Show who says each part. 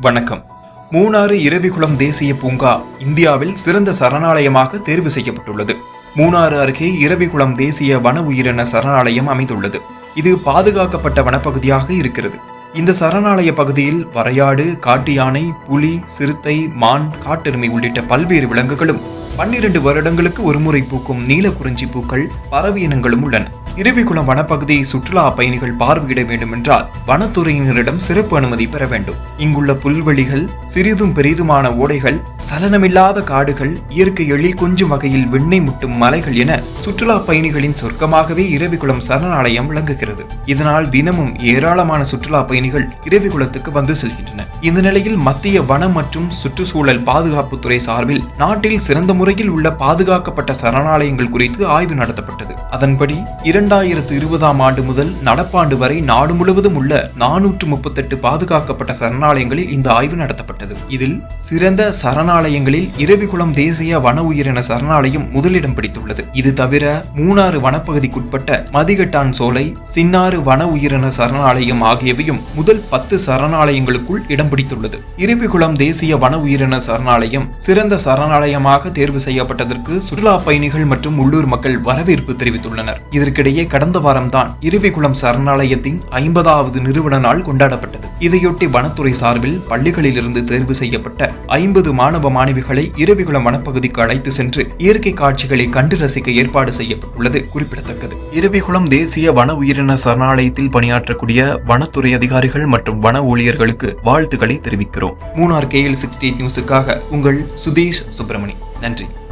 Speaker 1: வணக்கம். மூணாறு இரவிகுளம் தேசிய பூங்கா இந்தியாவில் சிறந்த சரணாலயமாக தேர்வு செய்யப்பட்டுள்ளது. மூணாறு அருகே இரவிகுளம் தேசிய வன உயிரின சரணாலயம் அமைந்துள்ளது. இது பாதுகாக்கப்பட்ட வனப்பகுதியாக இருக்கிறது. இந்த சரணாலய பகுதியில் வரையாடு காட்டு யானை புலி சிறுத்தை மான் காட்டெருமை உள்ளிட்ட பல்வேறு விலங்குகளும் பன்னிரண்டு வருடங்களுக்கு ஒருமுறை பூக்கும் நீலக்குறிஞ்சி பூக்கள் பறவை இனங்களும் உள்ளன. இரவிகுளம் வனப்பகுதியை சுற்றுலா பயணிகள் பார்வையிட வேண்டும் என்றால் வனத்துறையினரிடம் சிறப்பு அனுமதி பெற வேண்டும். இங்குள்ள புல்வெளிகள் சிறிதும் பெரிதுமான ஓடைகள் சலனமில்லாத காடுகள் இயற்கை எழில் கொஞ்சம் வகையில் வெண்ணெய் முட்டும் மலைகள் என சுற்றுலா பயணிகளின் சொர்க்கமாகவே இரவிக்குளம் சரணாலயம் விளங்குகிறது. இதனால் தினமும் ஏராளமான சுற்றுலா பயணிகள் இரவிக்குளத்துக்கு வந்து செல்கின்றனர். இந்த நிலையில் மத்திய வனம் மற்றும் சுற்றுச்சூழல் பாதுகாப்புத்துறை சார்பில் நாட்டில் சிறந்த முறையில் உள்ள பாதுகாக்கப்பட்ட சரணாலயங்கள் குறித்து ஆய்வு நடத்தப்பட்டது. அதன்படி இரண்டு இரண்டாயிரத்து இருபதாம் ஆண்டு முதல் நடப்பாண்டு வரை நாடு முழுவதும் உள்ள நானூற்று முப்பத்தெட்டு பாதுகாக்கப்பட்ட சரணாலயங்களில் இந்த ஆய்வு நடத்தப்பட்டது. இதில் சிறந்த சரணாலயங்களில் இரவிகுளம் தேசிய வன உயிரின சரணாலயம் முதலிடம் பிடித்துள்ளது. இது தவிர மூணாறு வனப்பகுதிக்குட்பட்ட மதிகட்டான் சோலை சின்னாறு வன உயிரின சரணாலயம் ஆகியவையும் முதல் பத்து சரணாலயங்களுக்குள் இடம் பிடித்துள்ளது. இரவிகுளம் தேசிய வன உயிரின சரணாலயம் சிறந்த சரணாலயமாக தேர்வு செய்யப்பட்டதற்கு சுற்றுலா பயணிகள் மற்றும் உள்ளூர் மக்கள் வரவேற்பு தெரிவித்துள்ளனர். இதற்கிடையே கடந்த வாரம்தான் இரவிகுளம் சரணாலயத்தின் ஐம்பதாவது நிறுவன நாள் கொண்டாடப்பட்டது. இதையொட்டி வனத்துறை சார்பில் பள்ளிகளிலிருந்து தேர்வு செய்யப்பட்ட ஐம்பது மாணவ மாணவிகளை இரவிகுளம் வனப்பகுதிக்கு அழைத்து சென்று இயற்கை காட்சிகளை கண்டு ரசிக்க ஏற்பாடு செய்யப்பட்டுள்ளது குறிப்பிடத்தக்கது. இரவிகுளம் தேசிய வன உயிரின சரணாலயத்தில் பணியாற்றக்கூடிய வனத்துறை அதிகாரிகள் மற்றும் வன ஊழியர்களுக்கு வாழ்த்துக்களை தெரிவிக்கிறோம். மூணார் கேஎல் சிக்ஸ்டி நியூஸுக்காக உங்கள் சுதேஷ் சுப்பிரமணி. நன்றி.